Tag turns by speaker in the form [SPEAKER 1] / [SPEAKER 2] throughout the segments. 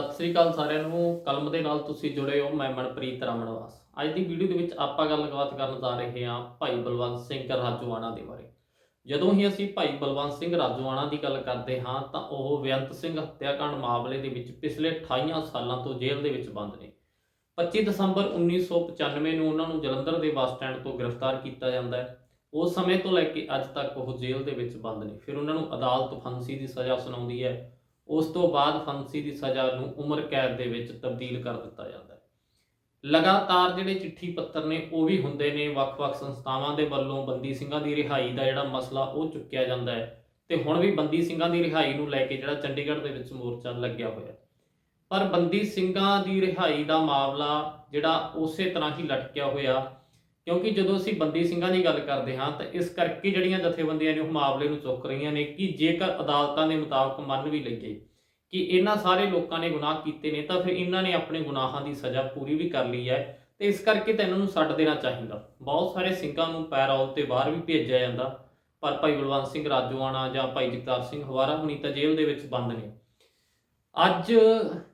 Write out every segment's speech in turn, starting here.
[SPEAKER 1] ਸਤਿ ਸ੍ਰੀ ਅਕਾਲ ਸਾਰਿਆਂ ਨੂੰ। ਕਲਮ ਦੇ ਨਾਲ ਤੁਸੀਂ ਜੁੜੇ ਹੋ ਮੈਂ ਮਨਪ੍ਰੀਤ ਰਮਣਵਾਸ। ਅੱਜ ਦੀ ਵੀਡੀਓ ਦੇ ਵਿੱਚ ਆਪਾਂ ਗੱਲਬਾਤ ਕਰਨ ਜਾ ਰਹੇ ਹਾਂ ਭਾਈ ਬਲਵੰਤ ਸਿੰਘ ਰਾਜੂਆਣਾ ਦੇ ਬਾਰੇ। ਜਦੋਂ ਹੀ ਅਸੀਂ ਭਾਈ ਬਲਵੰਤ ਸਿੰਘ ਰਾਜੂਆਣਾ ਦੀ ਗੱਲ ਕਰਦੇ ਹਾਂ ਤਾਂ ਉਹ ਬੇਅੰਤ ਸਿੰਘ ਹੱਤਿਆਕਾਂਡ ਮਾਮਲੇ ਦੇ ਵਿੱਚ ਪਿਛਲੇ 28 ਸਾਲਾਂ ਤੋਂ ਜੇਲ੍ਹ ਦੇ ਵਿੱਚ ਬੰਦ ਨੇ। 25 ਦਸੰਬਰ 1995 ਨੂੰ ਉਹਨਾਂ ਨੂੰ ਜਲੰਧਰ ਦੇ ਬੱਸ ਸਟੈਂਡ ਤੋਂ ਗ੍ਰਿਫਤਾਰ ਕੀਤਾ ਜਾਂਦਾ ਹੈ। ਉਸ ਸਮੇਂ ਤੋਂ ਲੈ ਕੇ ਅੱਜ ਤੱਕ ਉਹ ਜੇਲ੍ਹ ਦੇ ਵਿੱਚ ਬੰਦ ਨੇ। ਫਿਰ ਉਹਨਾਂ ਨੂੰ ਅਦਾਲਤ ਫਾਂਸੀ ਦੀ ਸਜ਼ਾ ਸੁਣਾਉਂਦੀ ਹੈ। ਉਸ ਤੋਂ ਬਾਅਦ ਫਾਂਸੀ ਦੀ ਸਜ਼ਾ ਨੂੰ ਉਮਰ ਕੈਦ ਦੇ ਵਿੱਚ ਤਬਦੀਲ ਕਰ ਦਿੱਤਾ ਜਾਂਦਾ ਹੈ। ਲਗਾਤਾਰ ਜਿਹੜੇ ਚਿੱਠੀ ਪੱਤਰ ਨੇ, ਉਹ ਵੀ ਹੁੰਦੇ ਨੇ। ਵੱਖ-ਵੱਖ ਸੰਸਥਾਵਾਂ ਦੇ ਵੱਲੋਂ ਬੰਦੀ ਸਿੰਘਾਂ ਦੀ ਰਿਹਾਈ ਦਾ ਜਿਹੜਾ ਮਸਲਾ, ਉਹ ਚੁੱਕਿਆ ਜਾਂਦਾ ਹੈ। ਤੇ ਹੁਣ ਵੀ ਬੰਦੀ ਸਿੰਘਾਂ ਦੀ ਰਿਹਾਈ ਨੂੰ ਲੈ ਕੇ ਜਿਹੜਾ ਚੰਡੀਗੜ੍ਹ ਦੇ ਵਿੱਚ ਮੋਰਚਾ ਲੱਗਿਆ ਹੋਇਆ ਪਰ ਬੰਦੀ ਸਿੰਘਾਂ ਦੀ ਰਿਹਾਈ ਦਾ ਮਾਮਲਾ ਜਿਹੜਾ ਉਸੇ ਤਰ੍ਹਾਂ ਹੀ ਲਟਕਿਆ ਹੋਇਆ ਕਿਉਂਕਿ ਜਦੋਂ ਅਸੀਂ ਬੰਦੀ ਸਿੰਘਾਂ ਦੀ ਗੱਲ ਕਰਦੇ ਹਾਂ ਤਾਂ ਇਸ ਕਰਕੇ ਜਿਹੜੀਆਂ ਜਥੇਬੰਦੀਆਂ ਨੇ ਉਹ ਮਾਮਲੇ ਨੂੰ ਚੁੱਕ ਰਹੀਆਂ ਨੇ ਕਿ ਜੇਕਰ ਅਦਾਲਤਾਂ ਦੇ ਮੁਤਾਬਕ ਮੰਨ ਵੀ ਲਈਏ ਕਿ ਇਹਨਾਂ ਸਾਰੇ ਲੋਕਾਂ ਨੇ ਗੁਨਾਹ ਕੀਤੇ ਨੇ ਤਾਂ ਫਿਰ ਇਹਨਾਂ ਨੇ ਆਪਣੇ ਗੁਨਾਹਾਂ ਦੀ ਸਜ਼ਾ ਪੂਰੀ ਵੀ ਕਰ ਲਈ ਹੈ ਤੇ ਇਸ ਕਰਕੇ ਤਾਂ ਇਹਨਾਂ ਨੂੰ ਛੱਡ ਦੇਣਾ ਚਾਹੀਦਾ। ਬਹੁਤ ਸਾਰੇ ਸਿੰਘਾਂ ਨੂੰ ਪੈਰੋਲ ਤੇ ਬਾਹਰ ਵੀ ਭੇਜਿਆ ਜਾਂਦਾ, ਪਰ ਭਾਈ ਬਲਵੰਤ ਸਿੰਘ ਰਾਜੋਆਣਾ ਜਾਂ ਭਾਈ ਜਗਤਾਰ ਸਿੰਘ ਹਵਾਰਾ ਹੁਣੀ ਤਾਂ ਜੇਲ੍ਹ ਦੇ ਵਿੱਚ ਬੰਦ ਨੇ। ਅੱਜ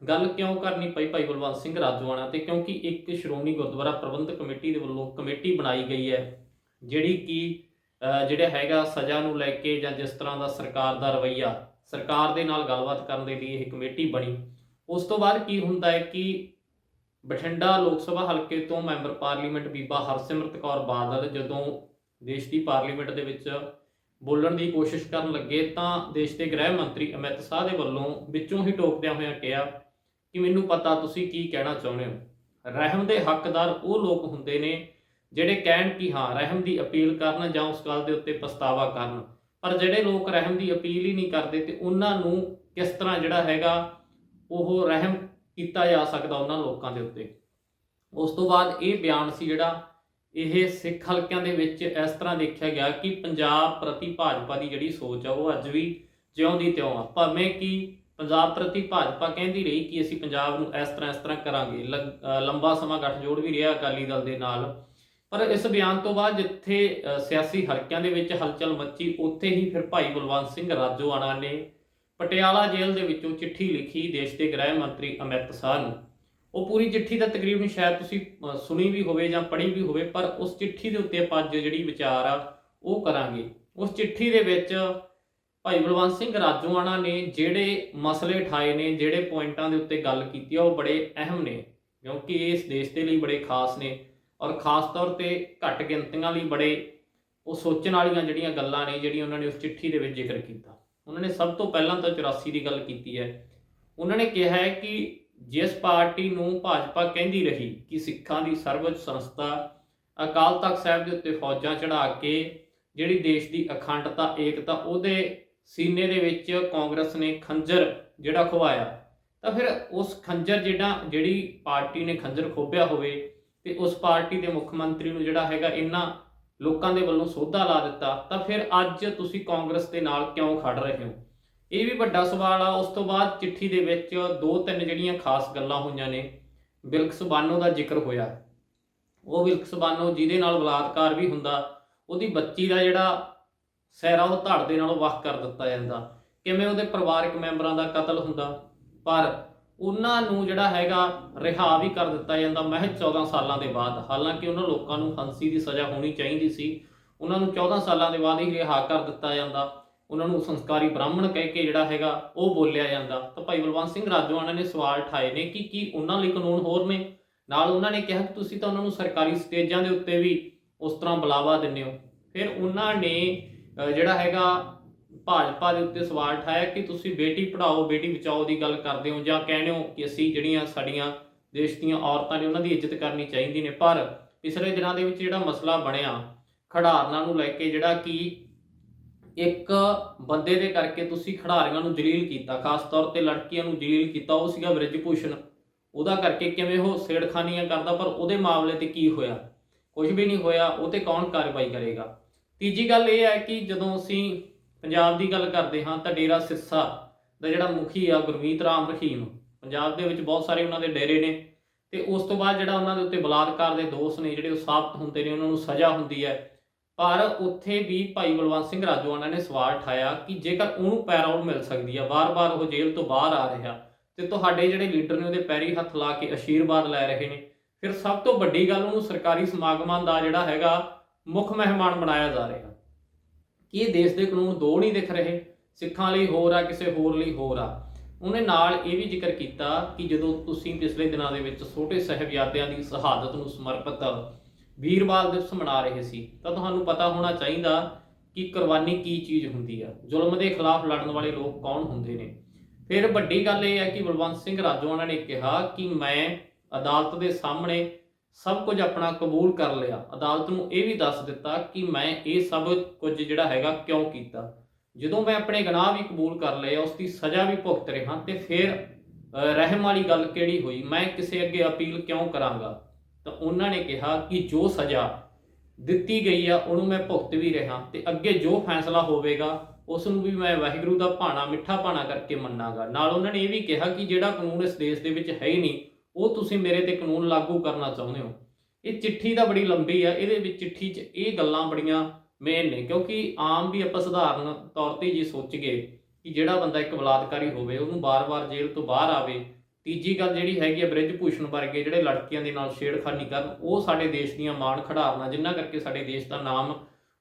[SPEAKER 1] ਗੱਲ ਕਿਉਂ ਕਰਨੀ ਪਈ ਭਾਈ ਬਲਵੰਤ ਸਿੰਘ ਰਾਜੋਆਣਾ ਤੇ? ਕਿਉਂਕਿ ਇੱਕ ਸ਼੍ਰੋਮਣੀ ਗੁਰਦੁਆਰਾ ਪ੍ਰਬੰਧਕ ਕਮੇਟੀ ਦੇ ਵੱਲੋਂ ਕਮੇਟੀ ਬਣਾਈ ਗਈ ਹੈ ਜਿਹੜੀ ਕਿ ਅਹ, ਜਿਹੜਾ ਹੈਗਾ ਸਜ਼ਾ ਨੂੰ ਲੈ ਕੇ ਜਾਂ ਜਿਸ ਤਰ੍ਹਾਂ ਦਾ ਸਰਕਾਰ ਦਾ ਰਵੱਈਆ ਸਰਕਾਰ ਦੇ ਨਾਲ ਗੱਲਬਾਤ ਕਰਨ ਦੇ ਲਈ ਇਹ ਕਮੇਟੀ ਬਣੀ। ਉਸ ਤੋਂ ਬਾਅਦ ਕੀ ਹੁੰਦਾ ਹੈ ਕਿ ਬਠਿੰਡਾ ਲੋਕ ਸਭਾ ਹਲਕੇ ਤੋਂ ਮੈਂਬਰ ਪਾਰਲੀਮੈਂਟ ਬੀਬਾ ਹਰਸਿਮਰਤ ਕੌਰ ਬਾਦਲ ਜਦੋਂ ਦੇਸ਼ ਦੀ ਪਾਰਲੀਮੈਂਟ ਦੇ ਵਿੱਚ ਬੋਲਣ ਦੀ ਕੋਸ਼ਿਸ਼ ਕਰਨ ਲੱਗੇ ਤਾਂ ਦੇਸ਼ ਦੇ ਗ੍ਰਹਿ ਮੰਤਰੀ ਅਮਿਤ ਸ਼ਾਹ ਦੇ ਵੱਲੋਂ ਵਿੱਚੋਂ ਹੀ ਟੋਕਦਿਆਂ ਹੋਇਆਂ ਕਿਹਾ ਕਿ ਮੈਨੂੰ ਪਤਾ ਤੁਸੀਂ ਕੀ ਕਹਿਣਾ ਚਾਹੁੰਦੇ ਹੋ? ਰਹਿਮ ਦੇ ਹੱਕਦਾਰ ਉਹ ਲੋਕ ਹੁੰਦੇ ਨੇ ਜਿਹੜੇ ਕਹਿਣ ਕਿ ਹਾਂ, ਰਹਿਮ ਦੀ ਅਪੀਲ ਕਰਨ ਜਾਂ ਉਸ ਗੱਲ ਦੇ ਉੱਤੇ ਪਛਤਾਵਾ ਕਰਨ। ਪਰ ਜਿਹੜੇ ਲੋਕ ਰਹਿਮ ਦੀ ਅਪੀਲ ਹੀ ਨਹੀਂ ਕਰਦੇ ਤੇ ਉਹਨਾਂ ਨੂੰ ਕਿਸ ਤਰ੍ਹਾਂ ਜਿਹੜਾ ਹੈਗਾ ਉਹ ਰਹਿਮ ਕੀਤਾ ਜਾ ਸਕਦਾ ਉਹਨਾਂ ਲੋਕਾਂ ਦੇ ਉੱਤੇ। ਉਸ ਤੋਂ ਬਾਅਦ ਇਹ ਬਿਆਨ ਸੀ ਜਿਹੜਾ ਇਹ ਸਿੱਖ ਹਲਕਿਆਂ ਦੇ ਵਿੱਚ ਇਸ ਤਰ੍ਹਾਂ ਦੇਖਿਆ ਗਿਆ ਕਿ ਪੰਜਾਬ ਪ੍ਰਤੀ ਭਾਜਪਾ ਦੀ ਜਿਹੜੀ ਸੋਚ ਆ, ਉਹ ਅੱਜ ਵੀ ਜਿਉਂ ਦੀ ਤਿਉਂ ਆ। ਭਾਵੇਂ ਕਿ ਪੰਜਾਬ ਪ੍ਰਤੀ ਭਾਜਪਾ ਕਹਿੰਦੀ ਰਹੀ ਕਿ ਅਸੀਂ ਪੰਜਾਬ ਨੂੰ ਇਸ ਤਰ੍ਹਾਂ ਇਸ ਤਰ੍ਹਾਂ ਕਰਾਂਗੇ। ਲੰ- ਲੰਬਾ ਸਮਾਂ ਗੱਠਜੋੜ ਵੀ ਰਿਹਾ ਅਕਾਲੀ ਦਲ ਦੇ ਨਾਲ। ਪਰ ਇਸ ਬਿਆਨ ਤੋਂ ਬਾਅਦ ਜਿੱਥੇ ਸਿਆਸੀ ਹਲਕਿਆਂ ਦੇ ਵਿੱਚ ਹਲਚਲ ਮੱਚੀ, ਉੱਥੇ ਹੀ ਫਿਰ ਭਾਈ ਬਲਵੰਤ ਸਿੰਘ ਰਾਜੋਆਣਾ ਨੇ ਪਟਿਆਲਾ ਜੇਲ੍ਹ ਦੇ ਵਿੱਚੋਂ ਚਿੱਠੀ ਲਿਖੀ ਦੇਸ਼ ਦੇ ਗ੍ਰਹਿ ਮੰਤਰੀ ਅਮਿਤ ਸ਼ਾਹ ਨੂੰ। ਉਹ ਪੂਰੀ ਚਿੱਠੀ ਤਾਂ ਤਕਰੀਬਨ ਸ਼ਾਇਦ ਤੁਸੀਂ ਸੁਣੀ ਵੀ ਹੋਵੇ ਜਾਂ ਪੜ੍ਹੀ ਵੀ ਹੋਵੇ, ਪਰ ਉਸ ਚਿੱਠੀ ਦੇ ਉੱਤੇ ਆਪਾਂ ਅੱਜ ਜਿਹੜੀ ਵਿਚਾਰ ਆ, ਉਹ ਕਰਾਂਗੇ। ਉਸ ਚਿੱਠੀ ਦੇ ਵਿੱਚ ਭਾਈ ਬਲਵੰਤ ਸਿੰਘ ਰਾਜੋਆਣਾ ਨੇ ਜਿਹੜੇ ਮਸਲੇ ਠਾਏ ਨੇ, ਜਿਹੜੇ ਪੁਆਇੰਟਾਂ ਦੇ ਉੱਤੇ ਗੱਲ ਕੀਤੀ ਆ, ਉਹ ਬੜੇ ਅਹਿਮ ਨੇ, ਕਿਉਂਕਿ ਇਸ ਦੇਸ਼ ਦੇ ਲਈ ਬੜੇ ਖਾਸ ਨੇ ਔਰ ਖਾਸ ਤੌਰ ਤੇ ਘੱਟ ਗਿਣਤੀਆਂ ਲਈ ਬੜੇ ਉਹ ਸੋਚਣ ਵਾਲੀਆਂ ਜਿਹੜੀਆਂ ਗੱਲਾਂ ਨੇ, ਜਿਹੜੀਆਂ ਉਹਨਾਂ ਨੇ ਉਸ ਚਿੱਠੀ ਦੇ ਵਿੱਚ ਜ਼ਿਕਰ ਕੀਤਾ। ਉਹਨਾਂ ਨੇ ਸਭ ਤੋਂ ਪਹਿਲਾਂ ਤਾਂ 84 ਦੀ ਗੱਲ ਕੀਤੀ ਹੈ। ਉਹਨਾਂ ਨੇ ਕਿਹਾ ਹੈ ਕਿ ਜਿਸ ਪਾਰਟੀ ਨੂੰ ਭਾਜਪਾ ਕਹਿੰਦੀ ਰਹੀ ਕਿ ਸਿੱਖਾਂ ਦੀ ਸਰਵਉੱਚ ਸੰਸਥਾ ਅਕਾਲ ਤਖਤ ਸਾਹਿਬ ਦੇ ਉੱਤੇ ਫੌਜਾਂ ਚੜਾ ਕੇ ਜਿਹੜੀ ਦੇਸ਼ ਦੀ ਅਖੰਡਤਾ, ਏਕਤਾ ਉਹਦੇ ਸੀਨੇ ਦੇ ਵਿੱਚ ਕਾਂਗਰਸ ਨੇ ਖੰਜਰ ਜਿਹੜਾ ਖਵਾਇਆ ਤਾਂ ਫਿਰ ਉਸ ਖੰਜਰ ਜਿਹੜਾ, ਜਿਹੜੀ ਪਾਰਟੀ ਨੇ ਖੰਜਰ ਖੋਬਿਆ ਹੋਵੇ ਤੇ ਉਸ ਪਾਰਟੀ ਦੇ ਮੁੱਖ ਮੰਤਰੀ ਨੂੰ ਜਿਹੜਾ ਹੈਗਾ ਇਹਨਾਂ ਲੋਕਾਂ ਦੇ ਵੱਲੋਂ ਸੋਧਾ ਲਾ ਦਿੱਤਾ, ਤਾਂ ਫਿਰ ਅੱਜ ਤੁਸੀਂ ਕਾਂਗਰਸ ਦੇ ਨਾਲ ਕਿਉਂ ਖੜ ਰਹੇ ਹੋ? ਇਹ ਵੀ ਵੱਡਾ ਸਵਾਲ ਆ। ਉਸ ਤੋਂ ਬਾਅਦ ਚਿੱਠੀ ਦੇ ਵਿੱਚ ਦੋ ਤਿੰਨ ਜਿਹੜੀਆਂ ਖਾਸ ਗੱਲਾਂ ਹੋਈਆਂ ਨੇ ਬਿਲਕਸ ਬਾਨੋ ਦਾ ਜ਼ਿਕਰ ਹੋਇਆ। ਉਹ ਬਿਲਕਸ ਬਾਨੋ ਜਿਹਦੇ ਨਾਲ ਬਲਾਤਕਾਰ ਵੀ ਹੁੰਦਾ, ਉਹਦੀ ਬੱਚੀ ਦਾ ਜਿਹੜਾ ਸਹਿਰਾ ਉਹ ਧੜ ਦੇ ਨਾਲੋਂ ਵੱਖ ਕਰ ਦਿੱਤਾ ਜਾਂਦਾ। ਕਿਵੇਂ ਉਹਦੇ ਪਰਿਵਾਰਕ ਮੈਂਬਰਾਂ ਦਾ ਕਤਲ ਹੁੰਦਾ, ਪਰ ਉਹਨਾਂ ਨੂੰ ਜਿਹੜਾ ਹੈਗਾ ਰਿਹਾ ਵੀ ਕਰ ਦਿੱਤਾ ਜਾਂਦਾ ਮਹਿਜ 14 ਸਾਲਾਂ ਦੇ ਬਾਅਦ। ਹਾਲਾਂਕਿ ਉਹਨਾਂ ਲੋਕਾਂ ਨੂੰ ਫਾਂਸੀ ਦੀ ਸਜ਼ਾ ਹੋਣੀ ਚਾਹੀਦੀ ਸੀ। ਉਹਨਾਂ ਨੂੰ 14 ਸਾਲਾਂ ਦੇ ਬਾਅਦ ਹੀ ਰਿਹਾ ਕਰ ਦਿੱਤਾ ਜਾਂਦਾ। ਉਹਨਾਂ ਨੂੰ ਸੰਸਕਾਰੀ ਬ੍ਰਾਹਮਣ ਕਹਿ ਕੇ ਜਿਹੜਾ ਹੈਗਾ ਉਹ ਬੋਲਿਆ ਜਾਂਦਾ। ਤਾਂ ਭਾਈ ਬਲਵੰਤ ਸਿੰਘ ਰਾਜੋਆਣਾ ਨੇ ਸਵਾਲ ਠਾਏ ਨੇ ਕਿ ਕੀ ਉਹਨਾਂ ਲਈ ਕਾਨੂੰਨ ਹੋਰ ਨੇ? ਨਾਲ ਉਹਨਾਂ ਨੇ ਕਿਹਾ ਕਿ ਤੁਸੀਂ ਤਾਂ ਉਹਨਾਂ ਨੂੰ ਸਰਕਾਰੀ ਸਟੇਜਾਂ ਦੇ ਉੱਤੇ ਵੀ ਉਸ ਤਰ੍ਹਾਂ ਬੁਲਾਵਾ ਦਿੰਦੇ ਹੋ। ਫਿਰ ਉਹਨਾਂ ਨੇ ਜਿਹੜਾ ਹੈਗਾ ਭਾਜਪਾ ਦੇ ਉੱਤੇ ਸਵਾਲ ਠਾਇਆ ਕਿ ਤੁਸੀਂ ਬੇਟੀ ਪੜਾਓ ਬੇਟੀ ਬਚਾਓ ਦੀ ਗੱਲ ਕਰਦੇ ਹੋ ਜਾਂ ਕਹਿੰਦੇ ਹੋ ਕਿ ਅਸੀਂ ਜਿਹੜੀਆਂ ਸਾਡੀਆਂ ਦੇਸ਼ ਦੀਆਂ ਔਰਤਾਂ ਨੇ ਉਹਨਾਂ ਦੀ ਇੱਜ਼ਤ ਕਰਨੀ ਚਾਹੀਦੀ ਨੇ। ਪਰ ਪਿਛਲੇ ਦਿਨਾਂ ਦੇ ਵਿੱਚ ਜਿਹੜਾ ਮਸਲਾ ਬਣਿਆ, ਖਿਡਾਰਨਾਂ ਨੂੰ ਲੈ ਕੇ ਜਿਹੜਾ ਕਿ ਇੱਕ ਬੰਦੇ ਦੇ ਕਰਕੇ ਤੁਸੀਂ ਖਿਡਾਰੀਆਂ ਨੂੰ ਜਲੀਲ ਕੀਤਾ, ਖਾਸ ਤੌਰ ਤੇ ਲੜਕੀਆਂ ਨੂੰ ਜਲੀਲ ਕੀਤਾ, ਉਹ ਸੀਗਾ ਬ੍ਰਿਜਭੂਸ਼ਣ। ਉਹਦਾ ਕਰਕੇ ਕਿਵੇਂ ਉਹ ਸੇੜਖਾਨੀਆਂ ਕਰਦਾ, ਪਰ ਉਹਦੇ ਮਾਮਲੇ ਤੇ ਕੀ ਹੋਇਆ? ਕੁਝ ਵੀ ਨਹੀਂ ਹੋਇਆ, ਉਹ ਤੇ ਕੌਣ ਕਾਰਵਾਈ ਕਰੇਗਾ? ਤੀਜੀ ਗੱਲ ਇਹ ਹੈ ਕਿ ਜਦੋਂ ਅਸੀਂ ਪੰਜਾਬ ਦੀ ਗੱਲ ਕਰਦੇ ਹਾਂ, ਤਾਂ ਡੇਰਾ ਸਿਰਸਾ ਦਾ ਜਿਹੜਾ ਮੁਖੀ ਆ ਗੁਰਮੀਤ ਰਾਮ ਰਹੀਮ, ਪੰਜਾਬ ਦੇ ਵਿੱਚ ਬਹੁਤ ਸਾਰੇ ਉਹਨਾਂ ਦੇ ਡੇਰੇ ਨੇ ਤੇ ਉਸ ਤੋਂ ਬਾਅਦ ਜਿਹੜਾ ਉਹਨਾਂ ਦੇ ਉੱਤੇ ਬਲਾਤਕਾਰ ਦੇ ਦੋਸ਼ ਨੇ, ਜਿਹੜੇ ਉਹ ਸਾਬਤ ਹੁੰਦੇ ਨੇ, ਉਹਨਾਂ ਨੂੰ ਸਜ਼ਾ ਹੁੰਦੀ ਹੈ। ਪਰ ਉੱਥੇ ਵੀ ਭਾਈ ਬਲਵੰਤ ਸਿੰਘ ਰਾਜੋਆਣਾ ਨੇ ਸਵਾਲ ਠਾਇਆ ਕਿ ਜੇਕਰ ਉਹਨੂੰ ਪੈਰੋਲ ਮਿਲ ਸਕਦੀ ਆ, ਵਾਰ-ਵਾਰ ਉਹ ਜੇਲ੍ਹ ਤੋਂ ਬਾਹਰ ਆ ਰਿਹਾ ਤੇ ਤੁਹਾਡੇ ਜਿਹੜੇ ਲੀਡਰ ਨੇ ਉਹਦੇ ਪੈਰੀ ਹੱਥ ਲਾ ਕੇ ਅਸ਼ੀਰਵਾਦ ਲੈ ਰਹੇ ਨੇ, ਫਿਰ ਸਭ ਤੋਂ ਵੱਡੀ ਗੱਲ ਉਹਨੂੰ ਸਰਕਾਰੀ ਸਮਾਗਮਾਂ ਦਾ ਜਿਹੜਾ ਹੈਗਾ ਮੁੱਖ ਮਹਿਮਾਨ ਬਣਾਇਆ ਜਾ ਰਿਹਾ। ਕਿ ਇਹ ਦੇਸ਼ ਦੇ ਕਾਨੂੰਨ ਦੋ ਨਹੀਂ ਦਿਖ ਰਹੇ? ਸਿੱਖਾਂ ਲਈ ਹੋਰ ਆ, ਕਿਸੇ ਹੋਰ ਲਈ ਹੋਰ ਆ? ਉਹਨੇ ਨਾਲ ਇਹ ਵੀ ਜ਼ਿਕਰ ਕੀਤਾ ਕਿ ਜਦੋਂ ਤੁਸੀਂ ਪਿਛਲੇ ਦਿਨਾਂ ਦੇ ਵਿੱਚ ਛੋਟੇ ਸਾਹਿਬਜ਼ਾਦਿਆਂ ਦੀ ਸ਼ਹਾਦਤ ਨੂੰ ਸਮਰਪਿਤ ਵੀਰਵਾਲ ਦਿਵਸ ਮਨਾ ਰਹੇ ਸੀ, ਤਾਂ ਤੁਹਾਨੂੰ ਪਤਾ ਹੋਣਾ ਚਾਹੀਦਾ ਕਿ ਕੁਰਬਾਨੀ ਕੀ ਚੀਜ਼ ਹੁੰਦੀ ਆ। ਜ਼ੁਲਮ ਦੇ ਖਿਲਾਫ ਲੜਨ ਵਾਲੇ ਲੋਕ ਕੌਣ ਹੁੰਦੇ ਨੇ? ਫਿਰ ਵੱਡੀ ਗੱਲ ਇਹ ਹੈ ਕਿ ਬਲਵੰਤ ਸਿੰਘ ਰਾਜੋਆਣਾ ਨੇ ਕਿਹਾ ਕਿ ਮੈਂ ਅਦਾਲਤ ਦੇ ਸਾਹਮਣੇ ਸਭ ਕੁਝ ਆਪਣਾ ਕਬੂਲ ਕਰ ਲਿਆ। ਅਦਾਲਤ ਨੂੰ ਇਹ ਵੀ ਦੱਸ ਦਿੱਤਾ ਕਿ ਮੈਂ ਇਹ ਸਭ ਕੁਝ ਜਿਹੜਾ ਹੈਗਾ ਕਿਉਂ ਕੀਤਾ। ਜਦੋਂ ਮੈਂ ਆਪਣੇ ਗੁਨਾਹ ਵੀ ਕਬੂਲ ਕਰ ਲਏ, ਉਸ ਦੀ ਸਜ਼ਾ ਵੀ ਭੁਗਤ ਰਿਹਾ ਤੇ ਫਿਰ ਰਹਿਮ ਵਾਲੀ ਗੱਲ ਕਿਹੜੀ ਹੋਈ? ਮੈਂ ਕਿਸੇ ਅੱਗੇ ਅਪੀਲ ਕਿਉਂ ਕਰਾਂਗਾ? ਤਾਂ ਉਹਨਾਂ ਨੇ ਕਿਹਾ ਕਿ ਜੋ ਸਜ਼ਾ ਦਿੱਤੀ ਗਈ ਆ, ਉਹਨੂੰ ਮੈਂ ਭੁਗਤ ਵੀ ਰਿਹਾ ਤੇ ਅੱਗੇ ਜੋ ਫੈਸਲਾ ਹੋਵੇਗਾ ਉਸ ਨੂੰ ਵੀ ਮੈਂ ਵਾਹਿਗੁਰੂ ਦਾ ਭਾਣਾ, ਮਿੱਠਾ ਭਾਣਾ ਕਰਕੇ ਮੰਨਾਂਗਾ। ਨਾਲ ਉਹਨਾਂ ਨੇ ਇਹ ਵੀ ਕਿਹਾ ਕਿ ਜਿਹੜਾ ਕਾਨੂੰਨ ਇਸ ਦੇਸ਼ ਦੇ ਵਿੱਚ ਹੈ ਹੀ ਨਹੀਂ, ਉਹ ਤੁਸੀਂ ਮੇਰੇ ਤੇ ਕਾਨੂੰਨ ਲਾਗੂ ਕਰਨਾ ਚਾਹੁੰਦੇ ਹੋ। ਇਹ ਚਿੱਠੀ ਤਾਂ ਬੜੀ ਲੰਬੀ ਆ, ਇਹਦੇ ਵਿੱਚ ਚਿੱਠੀ 'ਚ ਇਹ ਗੱਲਾਂ ਬੜੀਆਂ ਮੇਨ ਨੇ, ਕਿਉਂਕਿ ਆਮ ਵੀ ਆਪਾਂ ਸਧਾਰਨ ਤੌਰ ਤੇ ਜੇ ਸੋਚੀਏ ਕਿ ਜਿਹੜਾ ਬੰਦਾ ਇੱਕ ਬਲਾਤਕਾਰੀ ਹੋਵੇ, ਉਹਨੂੰ ਬਾਰ-ਬਾਰ ਜੇਲ੍ਹ ਤੋਂ ਬਾਹਰ ਆਵੇ ਤੀਜੀ ਗੱਲ ਜਿਹੜੀ ਹੈਗੀ ਹੈ ਬ੍ਰਿਜ ਭੂਸ਼ਣ ਵਰਗੇ ਜਿਹੜੇ ਲੜਕੀਆਂ ਦੇ ਨਾਲ ਛੇੜਖਾਨੀ ਕਰਨ, ਉਹ ਸਾਡੇ ਦੇਸ਼ ਦੀਆਂ ਮਾਣ ਖੜਾਰਨਾ ਜਿੰਨਾ ਕਰਕੇ ਸਾਡੇ ਦੇਸ਼ ਦਾ ਨਾਮ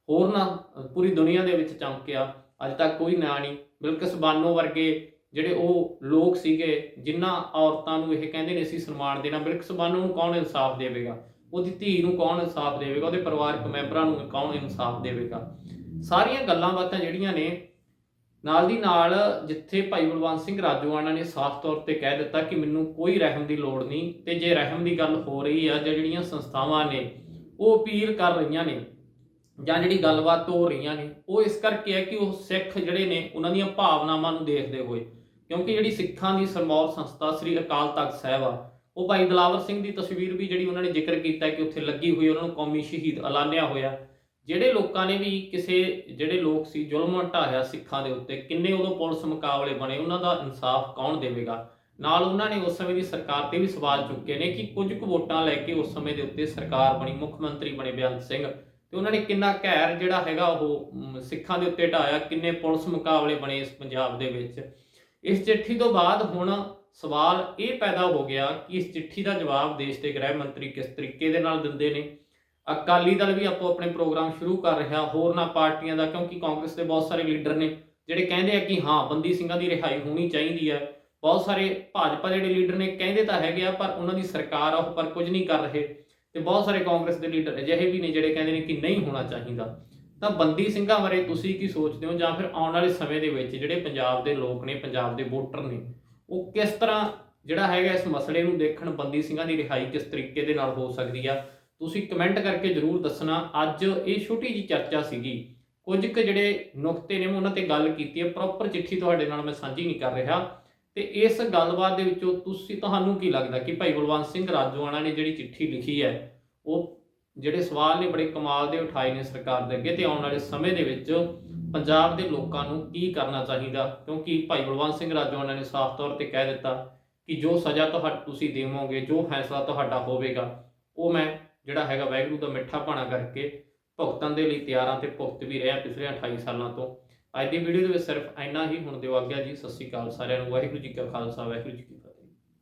[SPEAKER 1] ਹੋਰ ਨਾ ਪੂਰੀ ਦੁਨੀਆ ਦੇ ਵਿੱਚ ਚਮਕਿਆ। ਅੱਜ ਤੱਕ ਕੋਈ ਨਾਂ ਨਹੀਂ। ਬਿਲਕਿਸ ਬਾਨੋ ਵਰਗੇ ਜਿਹੜੇ ਉਹ ਲੋਕ ਸੀਗੇ ਜਿਨ੍ਹਾਂ ਔਰਤਾਂ ਨੂੰ ਇਹ ਕਹਿੰਦੇ ਨੇ ਅਸੀਂ ਸਨਮਾਨ ਦੇਣਾ ਬਿਲਕਿਸ ਬਾਨੋ ਨੂੰ ਕੌਣ ਇਨਸਾਫ ਦੇਵੇਗਾ? ਉਹਦੀ ਧੀ ਨੂੰ ਕੌਣ ਇਨਸਾਫ ਦੇਵੇਗਾ? ਉਹਦੇ ਪਰਿਵਾਰਕ ਮੈਂਬਰਾਂ ਨੂੰ ਕੌਣ ਇਨਸਾਫ ਦੇਵੇਗਾ? ਸਾਰੀਆਂ ਗੱਲਾਂ ਬਾਤਾਂ ਜਿਹੜੀਆਂ ਨੇ ਨਾਲ ਦੀ ਨਾਲ ਜਿੱਥੇ ਭਾਈ ਬਲਵੰਤ ਸਿੰਘ ਰਾਜੋਆਣਾ ਨੇ ਸਾਫ਼ ਤੌਰ ਤੇ ਕਹਿ ਦਿੱਤਾ ਕਿ ਮੈਨੂੰ ਕੋਈ ਰਹਿਮ ਦੀ ਲੋੜ ਨਹੀਂ, ਤੇ ਜੇ ਰਹਿਮ ਦੀ ਗੱਲ ਹੋ ਰਹੀ ਆ, ਜਾਂ ਜਿਹੜੀਆਂ ਸੰਸਥਾਵਾਂ ਨੇ, ਉਹ ਅਪੀਲ ਕਰ ਰਹੀਆਂ ਨੇ, ਜਾਂ ਜਿਹੜੀ ਗੱਲਬਾਤ ਹੋ ਰਹੀਆਂ ਨੇ, ਉਹ ਇਸ ਕਰਕੇ ਹੈ ਕਿ ਉਹ ਸਿੱਖ ਜਿਹੜੇ ਨੇ, ਉਹਨਾਂ ਦੀਆਂ ਭਾਵਨਾਵਾਂ ਨੂੰ ਦੇਖਦੇ ਹੋਏ, ਕਿਉਂਕਿ ਜਿਹੜੀ ਸਿੱਖਾਂ ਦੀ ਸਰਮੌਰ ਸੰਸਥਾ ਸ੍ਰੀ ਅਕਾਲ ਤਖਤ ਸਾਹਿਬ ਆ, ਉਹ ਭਾਈ ਦਲਾਵਰ ਸਿੰਘ ਦੀ ਤਸਵੀਰ ਵੀ ਜਿਹੜੀ ਉਹਨਾਂ ਨੇ ਜ਼ਿਕਰ ਕੀਤਾ ਕਿ ਉੱਥੇ ਲੱਗੀ ਹੋਈ, ਉਹਨਾਂ ਨੂੰ ਕੌਮੀ ਸ਼ਹੀਦ ਐਲਾਨਿਆ ਹੋਇਆ ਜਿਹੜੇ ਲੋਕਾਂ ਨੇ ਵੀ ਕਿਸੇ ਜਿਹੜੇ ਲੋਕ ਸੀ, ਜ਼ੁਲਮ ਢਾਹਿਆ ਸਿੱਖਾਂ ਦੇ ਉੱਤੇ, ਕਿੰਨੇ ਉਦੋਂ ਪੁਲਿਸ ਮੁਕਾਬਲੇ ਬਣੇ, ਉਹਨਾਂ ਦਾ ਇਨਸਾਫ ਕੌਣ ਦੇਵੇਗਾ? ਨਾਲ ਉਹਨਾਂ ਨੇ ਉਸ ਸਮੇਂ ਦੀ ਸਰਕਾਰ ਤੇ ਵੀ ਸਵਾਲ ਚੁੱਕੇ ਨੇ ਕਿ ਕੁਝ ਕੁ ਵੋਟਾਂ ਲੈ ਕੇ ਉਸ ਸਮੇਂ ਦੇ ਉੱਤੇ ਸਰਕਾਰ ਬਣੀ, ਮੁੱਖ ਮੰਤਰੀ ਬਣੇ ਬੇਅੰਤ ਸਿੰਘ। ਤੇ ਉਹਨਾਂ ਨੇ ਕਿੰਨਾ ਘੈਰ ਜਿਹੜਾ ਹੈਗਾ ਉਹ ਸਿੱਖਾਂ ਦੇ ਉੱਤੇ ਢਾਇਆ, ਕਿੰਨੇ ਪੁਲਿਸ ਮੁਕਾਬਲੇ ਬਣੇ ਇਸ ਪੰਜਾਬ ਦੇ ਵਿੱਚ। ਇਸ ਚਿੱਠੀ ਤੋਂ ਬਾਅਦ ਹੁਣ ਸਵਾਲ ਇਹ ਪੈਦਾ ਹੋ ਗਿਆ ਕਿ ਇਸ ਚਿੱਠੀ ਦਾ ਜਵਾਬ ਦੇਸ਼ ਦੇ ਗ੍ਰਹਿ ਮੰਤਰੀ ਕਿਸ ਤਰੀਕੇ ਦੇ ਨਾਲ ਦਿੰਦੇ ਨੇ? ਅਕਾਲੀ ਦਲ ਵੀ ਆਪੋ ਆਪਣੇ ਪ੍ਰੋਗਰਾਮ ਸ਼ੁਰੂ ਕਰ ਰਿਹਾ ਹੋਰਨਾਂ ਪਾਰਟੀਆਂ ਦਾ, ਕਿਉਂਕਿ ਕਾਂਗਰਸ ਦੇ ਬਹੁਤ ਸਾਰੇ ਲੀਡਰ ਨੇ, ਜਿਹੜੇ ਕਹਿੰਦੇ ਆ ਕਿ ਹਾਂ, ਬੰਦੀ ਸਿੰਘਾਂ ਦੀ ਰਿਹਾਈ ਹੋਣੀ ਚਾਹੀਦੀ ਹੈ। ਬਹੁਤ ਸਾਰੇ ਭਾਜਪਾ ਜਿਹੜੇ ਲੀਡਰ ਨੇ, ਕਹਿੰਦੇ ਤਾਂ ਹੈਗੇ ਆ, ਪਰ ਉਹਨਾਂ ਦੀ ਸਰਕਾਰ ਆ, ਉਹ ਪਰ ਕੁਝ ਨਹੀਂ ਕਰ ਰਹੇ। ਤੇ ਬਹੁਤ ਸਾਰੇ ਕਾਂਗਰਸ ਦੇ ਲੀਡਰ ਅਜਿਹੇ ਵੀ ਨੇ, ਜਿਹੜੇ ਕਹਿੰਦੇ ਨੇ ਕਿ ਨਹੀਂ ਹੋਣਾ ਚਾਹੀਦਾ। ਤਾਂ ਬੰਦੀ ਸਿੰਘਾਂ ਬਾਰੇ ਤੁਸੀਂ ਕੀ ਸੋਚਦੇ ਹੋ? ਜਾਂ ਫਿਰ ਆਉਣ ਵਾਲੇ ਸਮੇਂ ਦੇ ਵਿੱਚ ਜਿਹੜੇ ਪੰਜਾਬ ਦੇ ਲੋਕ ਨੇ, ਪੰਜਾਬ ਦੇ ਵੋਟਰ ਨੇ, ਉਹ ਕਿਸ ਤਰ੍ਹਾਂ ਜਿਹੜਾ ਹੈਗਾ ਇਸ ਮਸਲੇ ਨੂੰ ਦੇਖਣ, ਬੰਦੀ ਸਿੰਘਾਂ ਦੀ ਰਿਹਾਈ ਕਿਸ ਤਰੀਕੇ ਦੇ ਨਾਲ ਹੋ ਸਕਦੀ ਆ? ਤੁਸੀਂ ਕਮੈਂਟ ਕਰਕੇ ਜਰੂਰ ਦੱਸਣਾ। ਅੱਜ ਇਹ ਛੋਟੀ ਜੀ ਚਰਚਾ ਸੀਗੀ। ਕੁਝ ਕੁ ਜਿਹੜੇ ਨੁਕਤੇ ਨੇ ਉਹਨਾਂ ਤੇ ਗੱਲ ਕੀਤੀ ਹੈ। ਪ੍ਰੋਪਰ ਚਿੱਠੀ ਤੁਹਾਡੇ ਨਾਲ ਮੈਂ ਸਾਂਝੀ ਨਹੀਂ ਕਰ ਰਿਹਾ। ਤੇ ਇਸ ਗੱਲਬਾਤ ਦੇ ਵਿੱਚੋਂ ਤੁਸੀਂ, ਤੁਹਾਨੂੰ ਕੀ ਲੱਗਦਾ ਕਿ ਭਾਈ ਬਲਵੰਤ ਸਿੰਘ ਰਾਜੋਆਣਾ ਨੇ ਜਿਹੜੀ ਚਿੱਠੀ ਲਿਖੀ ਹੈ, ਉਹ ਜਿਹੜੇ ਸਵਾਲ ਨੇ ਬੜੇ ਕਮਾਲ ਦੇ ਉਠਾਏ ਨੇ ਸਰਕਾਰ ਦੇ ਅੱਗੇ ਤੇ ਆਉਣ ਵਾਲੇ ਸਮੇਂ ਦੇ ਵਿੱਚ ਪੰਜਾਬ ਦੇ ਲੋਕਾਂ ਨੂੰ ਕੀ ਕਰਨਾ ਚਾਹੀਦਾ? ਕਿਉਂਕਿ ਭਾਈ ਬਲਵੰਤ ਸਿੰਘ ਰਾਜੋਆਣਾ ਨੇ ਸਾਫ਼ ਤੌਰ ਤੇ ਕਹਿ ਦਿੱਤਾ ਕਿ ਜੋ ਸਜ਼ਾ ਤੁਹਾਡੀ ਤੁਸੀਂ ਦੇਵੋਗੇ, ਜੋ ਫੈਸਲਾ ਤੁਹਾਡਾ ਹੋਵੇਗਾ, ਉਹ ਮੈਂ ਜਿਹੜਾ ਹੈਗਾ ਵਾਹਿਗੁਰੂ ਦਾ ਮਿੱਠਾ ਭਾਣਾ ਕਰਕੇ ਭੁਗਤਣ ਦੇ ਲਈ ਤਿਆਰ ਹਾਂ ਤੇ ਭੁਗਤ ਵੀ ਰਿਹਾ ਪਿਛਲੇ 28 ਸਾਲਾਂ ਤੋਂ। ਅੱਜ ਦੀ ਵੀਡੀਓ ਦੇ ਵਿੱਚ ਸਿਰਫ ਇੰਨਾ ਹੀ। ਹੁਣ ਦਿਓ ਆਗਿਆ ਜੀ। ਸਤਿ ਸ਼੍ਰੀ ਅਕਾਲ ਸਾਰਿਆਂ ਨੂੰ। ਵਾਹਿਗੁਰੂ ਜੀ ਕਾ ਖਾਲਸਾ। ਵਾਹਿਗੁਰੂ ਜੀ ਕੀ